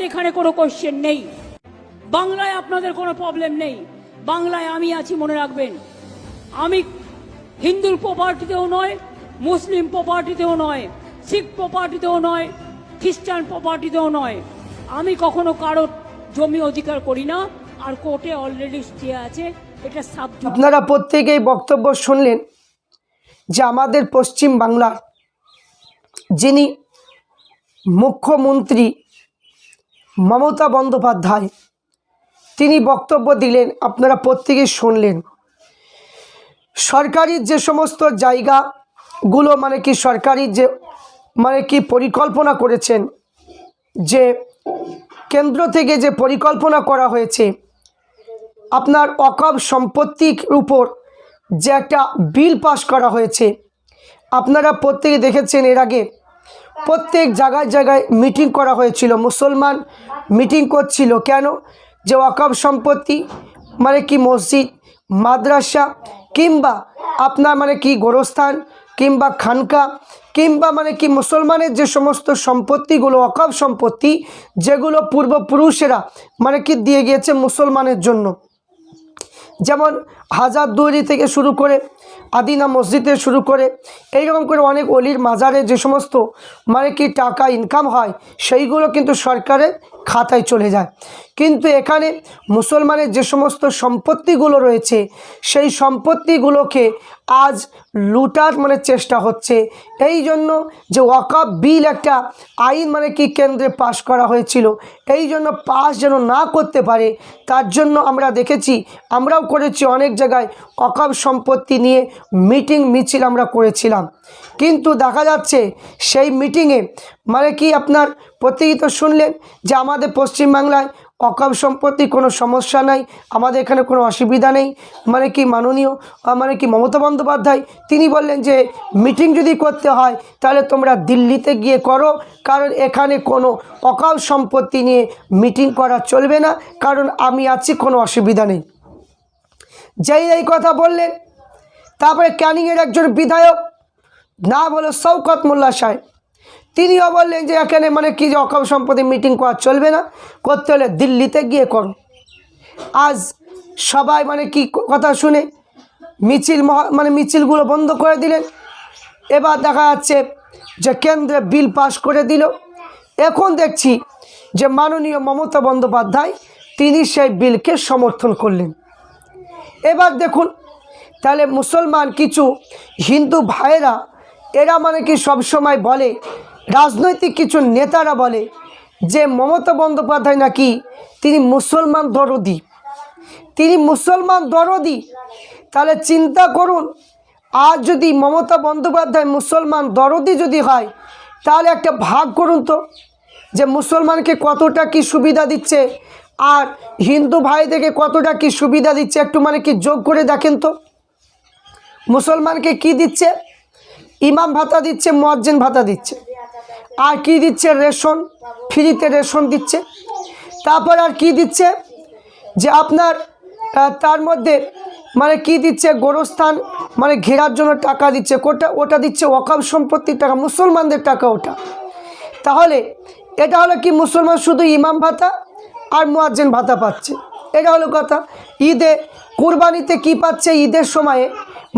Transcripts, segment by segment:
আপনাদের এখানে কোনো কোশ্চেন নেই। বাংলায় আপনাদের কোনো প্রবলেম নেই। বাংলায় আমি আছি, মনে রাখবেন। আমি হিন্দুর প্রপার্টিতেও নয়, মুসলিম প্রপার্টিতেও নয়, শিখ প্রপার্টিতেও নয়, খ্রিস্টান প্রপার্টিতেও নয়। আমি কখনো কারও জমি অধিকার করি না, আর কোর্টে অলরেডি স্টে আছে, এটা সাবজেক্ট আপনারা প্রত্যেকেই বক্তব্য শুনলেন যে আমাদের পশ্চিম বাংলার যিনি মুখ্যমন্ত্রী মমতা বন্দ্যোপাধ্যায়। তিনি বক্তব্য দিলেন, আপনারা প্রত্যেকেই শুনলেন। সরকারি যে সমস্ত জায়গাগুলো মানে কি সরকারি যে মানে কি পরিকল্পনা করেছেন, যে কেন্দ্র থেকে যে পরিকল্পনা করা হয়েছে, আপনার অকব সম্পত্তির উপর যে একটা বিল পাস করা হয়েছে, আপনারা প্রত্যেকে দেখেছেন এর আগে প্রত্যেক জায়গায় জায়গায় মিটিং করা হয়েছিল। মুসলমান মিটিং করছিল কেন? যে ওয়াকফ সম্পত্তি মানে কি মসজিদ, মাদ্রাসা, কিংবা আপনার মানে কি গোরস্থান, কিংবা খানকা, কিংবা মানে কি মুসলমানের যে সমস্ত সম্পত্তিগুলো অকব সম্পত্তি, যেগুলো পূর্বপুরুষেরা মানে কি দিয়ে গিয়েছে মুসলমানের জন্য। যেমন হাজার দুয়ারি থেকে শুরু করে আদিনা মসজিদে শুরু করে। এইরকম করে অনেক অলির মাজারে যে সমস্ত মানে কি টাকা ইনকাম হয়, সেইগুলো কিন্তু সরকারের খাতায় চলে যায়। কিন্তু এখানে মুসলমানের যে সমস্ত সম্পত্তিগুলো রয়েছে, সেই সম্পত্তিগুলোকে আজ লুটার মানে চেষ্টা হচ্ছে। এই জন্য যে ওয়াকাব বিল একটা আইন মানে কি কেন্দ্রে পাশ করা হয়েছিল এই জন্য পাস যেন না করতে পারে, তার জন্য আমরা দেখেছি, আমরাও করেছি অনেক জায়গায় অকাব সম্পত্তি নিয়ে মিটিং মিছিল আমরা করেছিলাম। কিন্তু দেখা যাচ্ছে সেই মিটিংয়ে মানে কি আপনার প্রত্যেকেই তো শুনলেন যে আমাদের পশ্চিমবাংলায় অকাব সম্পত্তি কোনো সমস্যা নাই, আমাদের এখানে কোনো অসুবিধা নেই। মানে কি মাননীয় মানে কি মমতা বন্দ্যোপাধ্যায়, তিনি বললেন যে মিটিং যদি করতে হয়, তাহলে তোমরা দিল্লিতে গিয়ে করো, কারণ এখানে কোনো অকাল সম্পত্তি নিয়ে মিটিং করা চলবে না, কারণ আমি আছি, কোনো অসুবিধা নেই। যেই এই কথা বললেন, তারপরে ক্যানিংয়ের একজন বিধায়ক না বলে শৌকত মোল্লা সাহেব। তিনিও বললেন যে এখানে মানে কি যে অকাম সম্পত্তি মিটিং করা চলবে না, করতে হলে দিল্লিতে গিয়ে করো আজ সবাই মানে কি কথা শুনে মিছিল মানে মিছিলগুলো বন্ধ করে দিলেন। এবার দেখা যাচ্ছে যে কেন্দ্রে বিল পাস করে দিল। এখন দেখছি যে মাননীয় মমতা বন্দ্যোপাধ্যায় তিনি সেই বিলকে সমর্থন করলেন। এবার দেখুন, তাহলে মুসলমান কিছু হিন্দু ভাইয়েরা, এরা মানে কি সবসময় বলে রাজনৈতিক কিছু নেতারা বলে যে মমতা বন্দ্যোপাধ্যায় নাকি তিনি মুসলমান দরদি। তিনি মুসলমান দরদি। তাহলে চিন্তা করুন, আজ যদি মমতা বন্দ্যোপাধ্যায় মুসলমান দরদি যদি হয়, তাহলে একটা ভাগ করুন তো, যে মুসলমানকে কতটা কি সুবিধা দিচ্ছে, আর হিন্দু ভাইদেরকে কতটা কি সুবিধা দিচ্ছে, একটু মানে কি যোগ করে দেখেন তো। মুসলমানকে কি দিচ্ছে? ইমাম ভাতা দিচ্ছে, মোয়াজ্জেন ভাতা দিচ্ছে। আর কি দিচ্ছে রেশন? ফ্রিতে রেশন দিচ্ছে। তারপর আর কি দিচ্ছে? যে আপনার তার মধ্যে মানে কি দিচ্ছে? গোরস্থান মানে ঘেরার জন্য টাকা দিচ্ছে। কোটা, ওটা দিচ্ছে ওয়াকাব সম্পত্তির টাকা, মুসলমানদের টাকা ওটা। তাহলে এটা হলো কি? মুসলমান শুধু ইমাম ভাতা আর মুয়াজ্জেন ভাতা পাচ্ছে। এটা হলো কথা। ঈদে কুরবানিতে কি পাচ্ছে ঈদের সময়ে?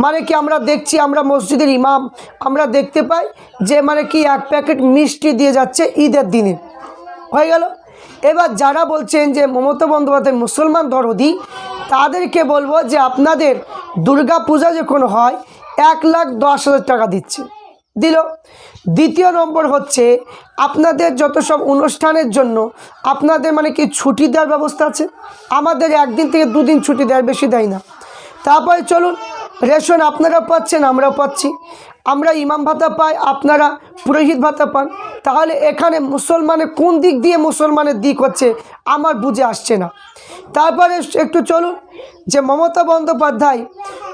মানে কি আমরা দেখছি, আমরা মসজিদের ইমাম, আমরা দেখতে পাই যে মানে কি এক প্যাকেট মিষ্টি দিয়ে যাচ্ছে ঈদের দিনে। হয়ে গেল? এবার যারা বলছেন যে মমতা বন্দ্যোপাধ্যায় মুসলমান দরদি, তাদেরকে বলব যে আপনাদের দুর্গা পূজা যখন হয়, এক লাখ দশ হাজার টাকা দিচ্ছে। দিল। দ্বিতীয় নম্বর হচ্ছে, আপনাদের যত সব অনুষ্ঠানের জন্য আপনাদের মানে কি ছুটি দেওয়ার ব্যবস্থা আছে? আমাদের একদিন থেকে দুদিন ছুটি দেওয়ার বেশি দেয় না। তারপরে চলুন, রেশন আপনারাও পাচ্ছেন, আমরাও পাচ্ছি। আমরা ইমাম ভাতা পাই, আপনারা পুরোহিত ভাতা পান। তাহলে এখানে মুসলমানের কোন দিক দিয়ে মুসলমানের দিক হচ্ছে, আমার বুঝে আসছে না। তারপরে একটু চলুন যে মমতা বন্দ্যোপাধ্যায়,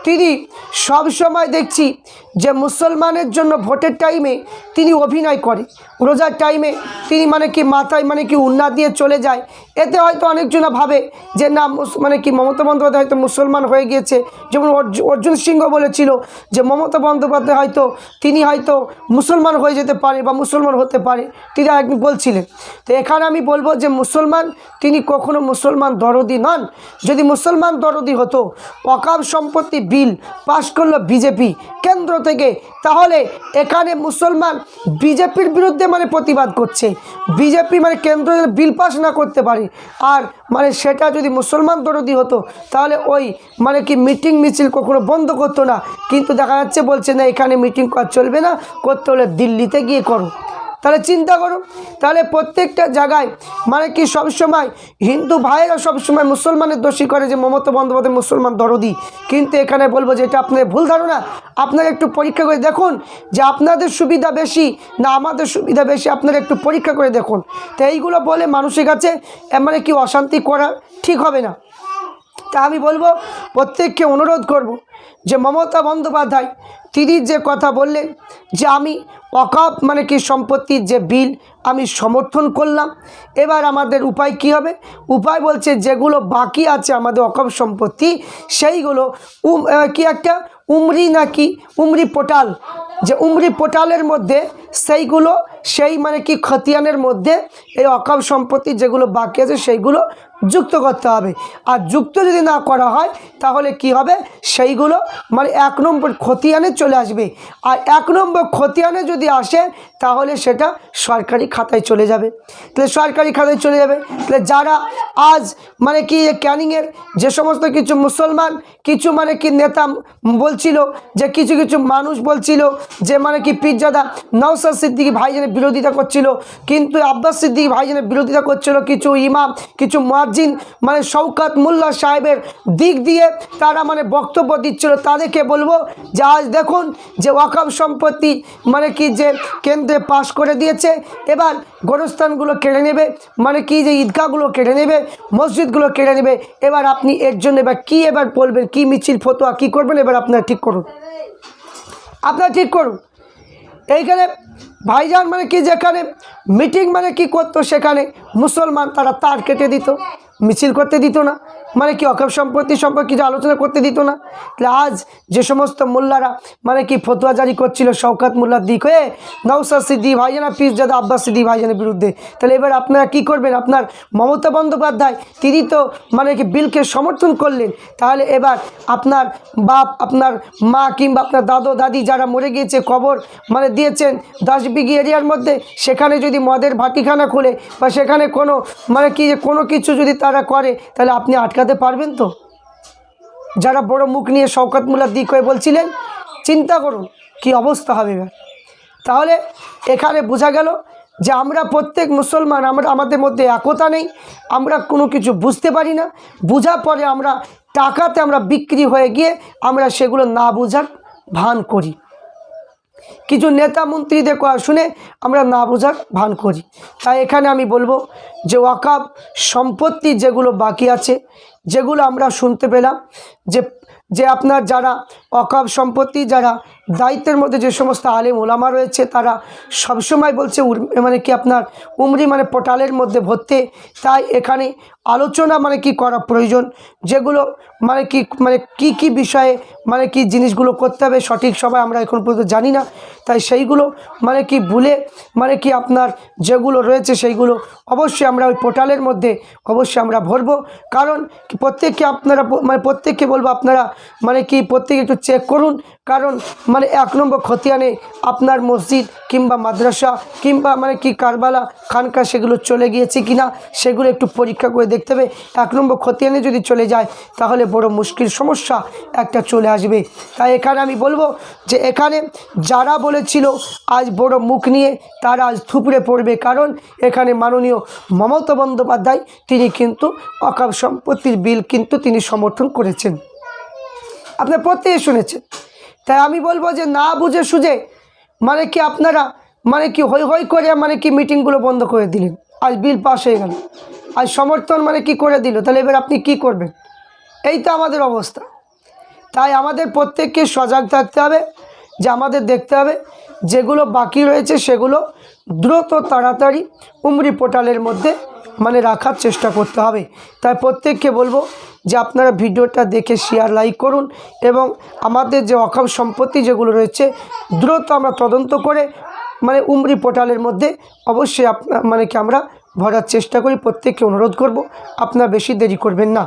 তিনি সব সময় দেখছি যে মুসলমানের জন্য ভোটের টাইমে তিনি অভিনয় করে। রোজার টাইমে তিনি মানে কি মাথায় মানে কি উন্না দিয়ে চলে যায়। এতে হয়তো অনেকজনা ভাবে যে না মানে কি মমতা বন্দ্যোপাধ্যায় হয়তো মুসলমান হয়ে গিয়েছে। যেমন অর্জু- অর্জুন সিংহ বলেছিল যে মমতা বন্দ্যোপাধ্যায় হয়তো হয়তো তিনি হয়তো মুসলমান হয়ে যেতে পারে বা মুসলমান হতে পারে। তিনি একদিন বলছিলেন, তো এখানে আমি বলব যে মুসলমান, তিনি কখনো মুসলমান দরদি নন। যদি মুসলমান দরদি হতো। অকাব সম্পত্তি বিল পাশ করল বিজেপি কেন্দ্র থেকে। তাহলে এখানে মুসলমান বিজেপির বিরুদ্ধে মানে প্রতিবাদ করছে। বিজেপি মানে কেন্দ্র বিল পাস না করতে পারে। আর মানে সেটা যদি মুসলমান দরদি হতো, তাহলে ওই মানে কি মিটিং মিছিল কখনো বন্ধ করতো না। কিন্তু দেখা যাচ্ছে বলছে, না, এখানে মিটিং করা চলবে না, করতে হলে দিল্লিতে গিয়ে করো। তাহলে চিন্তা করো তাহলে প্রত্যেকটা জায়গায় মানে কি সবসময় হিন্দু ভাইয়েরা সবসময় মুসলমানের দোষী করে যে মমতা বন্দ্যোপাধ্যায় মুসলমান দরদি। কিন্তু এখানে বলব যে এটা আপনাদের ভুল ধারণা। আপনারা একটু পরীক্ষা করে দেখুন যে আপনাদের সুবিধা বেশি না আমাদের সুবিধা বেশি, আপনারা একটু পরীক্ষা করে দেখুন। তো এইগুলো বলে মানুষের কাছে মানে কি অশান্তি করা ঠিক হবে না। তা আমি বলব, প্রত্যেককে অনুরোধ করব যে মমতা বন্দ্যোপাধ্যায় তিনি যে কথা বললেন, যে আমি অকাপ মানে কি সম্পত্তির যে বিল আমি সমর্থন করলাম, এবার আমাদের উপায় কি হবে? উপায় বলছে যেগুলো বাকি আছে আমাদের অকাপ সম্পত্তি, সেইগুলো কি একটা, উমরি নাকি, উমরি পোটাল যে উমরি পোটালের মধ্যে সেইগুলো, সেই মানে কি খতিয়ানের মধ্যে এই অকাপ সম্পত্তি যেগুলো বাকি আছে সেইগুলো যুক্ত করতে হবে। আর যুক্ত যদি না করা হয়, তাহলে কি হবে? সেইগুলো মানে এক নম্বর খতিয়ানে চলে আসবে। আর এক নম্বর খতিয়ানে যদি আসে, তাহলে সেটা সরকারি খাতায় চলে যাবে। তাহলে সরকারি খাতায় চলে যাবে। তাহলে যারা আজ মানে কি ক্যানিংয়ের যে সমস্ত কিছু মুসলমান, কিছু মানে কি নেতা বলছিল, যে কিছু কিছু মানুষ বলছিল যে মানে কি পিজ্জাদা নওসাদ সিদ্দিকি ভাইজানের বিরোধিতা করছিল, কিন্তু আব্বাস সিদ্দিকি ভাইজানের বিরোধিতা করছিল কিছু ইমাম, কিছু মুয়াজ্জিন মানে শৌকাত মোল্লা সাহেবের দিক দিয়ে তারা মানে বক্তব্য দিচ্ছিল। তাদেরকে বলব যে আজ দেখুন যে ওয়াকাব সম্পত্তি মানে কি যে কেন্দ্রে পাশ করে দিয়েছে, এবার গোরস্থানগুলো কেড়ে নেবে মানে কি যে ঈদগাহগুলো কেড়ে নেবে, মসজিদগুলো কেড়ে নেবে, এবার আপনি এর জন্য এবার কী এবার বলবেন, কি মিছিল, ফতোয়া কী করবেন, এবার আপনারা ঠিক করুন। আপনারা ঠিক করুন। এইখানে ভাইজান মানে কি যেখানে মিটিং মানে কি করতো সেখানে মুসলমান তারা তার কেটে দিত, মিছিল করতে দিত না। মানে কি অকাপ সম্পত্তি সম্পর্কে কিছু আলোচনা করতে দিত না? তাহলে আজ যে সমস্ত মোল্লারা মানে কি ফতোয়া জারি করছিল শওকাত মোল্লার দিক হয়ে নৌসাদ সিদ্দি ভাইজানা পিসজাদা আব্বাস সিদ্দি ভাইজানের বিরুদ্ধে, তাহলে এবার আপনারা কি করবেন? আপনার মমতা বন্দ্যোপাধ্যায়, তিনি তো মানে কি বিলকে সমর্থন করলেন, তাহলে এবার আপনার বাপ, আপনার মা কিংবা আপনার দাদু, দাদি যারা মরে গিয়েছে, কবর মানে দিয়েছেন দশ বিঘি এরিয়ার মধ্যে, সেখানে যদি মদের ভাটিখানা খুলে বা সেখানে কোনো মানে কি যে কোনো কিছু যদি তারা করে, তাহলে আপনি আটকাতে পারবেন তো? যারা বড় মুখ নিয়ে শওকত মুলার দিক হয়ে বলছিলেন, চিন্তা করুন, কি অবস্থা হবে এবার। তাহলে এখানে বোঝা গেল যে আমরা প্রত্যেক মুসলমান, আমরা, আমাদের মধ্যে একতা নেই, আমরা কোনো কিছু বুঝতে পারি না। বোঝার পরে আমরা টাকাতে আমরা বিক্রি হয়ে গিয়ে আমরা সেগুলো না বোঝার ভান করি। কিছু নেতা মন্ত্রীদের কথা শুনে আমরা না বোঝার ভান করি। তাই এখানে আমি বলব যে ওয়াকাব সম্পত্তি যেগুলো বাকি আছে, যেগুলো আমরা শুনতে পেলাম, যে যে আপনার যারা অকাব সম্পত্তি, যারা দায়িত্বের মধ্যে যে সমস্ত আলেম ওলামা রয়েছে, তারা সবসময় বলছে মানে কি আপনার উমরি মানে পোর্টালের মধ্যে ভর্তি। তাই এখানে আলোচনা মানে কি করা প্রয়োজন? যেগুলো মানে কি মানে কি কি বিষয়ে মানে কি জিনিসগুলো করতে হবে, সঠিক সময় আমরা এখন পর্যন্ত জানি না। তাই সেইগুলো মানে কি ভুলে মানে কি আপনার যেগুলো রয়েছে সেইগুলো অবশ্যই আমরা ওই পোর্টালের মধ্যে অবশ্যই আমরা ভরবো। কারণ প্রত্যেককে আপনারা মানে প্রত্যেককে বলব, আপনারা মানে কি প্রত্যেকে একটু চেক করুন। কারণ মানে এক নম্বর খতিয়ানে আপনার মসজিদ কিংবা মাদ্রাসা কিংবা মানে কি কারবালা, খানকা সেগুলো চলে গিয়েছে কি না সেগুলো একটু পরীক্ষা করে দেখতে হবে। এক নম্বর খতিয়ানে যদি চলে যায়, তাহলে বড় মুশকিল সমস্যা একটা চলে আসবে। তাই এখানে আমি বলব যে এখানে যারা বলেছিল আজ বড় মুখ নিয়ে তারা আজ থুপড়ে পড়বে, কারণ এখানে মাননীয় মমতা বন্দ্যোপাধ্যায় তিনি কিন্তু অকাপ সম্পত্তির বিল কিন্তু তিনি সমর্থন করেছেন। আপনার প্রত্যেকে শুনেছেন। তাই আমি বলব যে না বুঝে সুঝে মানে কি আপনারা মানে কি হই হই করে মানে কি মিটিংগুলো বন্ধ করে দিলেন। আজ বিল পাস হয়ে গেল। আজ সমর্থন মানে কি করে দিল? তাহলে এবার আপনি কি করবেন? এই তো আমাদের অবস্থা। তাই আমাদের প্রত্যেককে সজাগ থাকতে হবে। যে আমাদের দেখতে হবে, যেগুলো বাকি রয়েছে সেগুলো দ্রুত তাড়াতাড়ি উমরি পোর্টালের মধ্যে মানে রাখার চেষ্টা করতে হবে। তাই প্রত্যেককে বলব যে আপনারা ভিডিওটা দেখে শেয়ার লাইক করুন এবং আমাদের যে অকাম সম্পত্তি যেগুলো রয়েছে, দ্রুত আমরা তদন্ত করে মানে উমরি পোর্টালের মধ্যে অবশ্যই আপনার মানে কি আমরা ভরার চেষ্টা করি। প্রত্যেককে অনুরোধ করব, আপনারা বেশি দেরি করবেন না।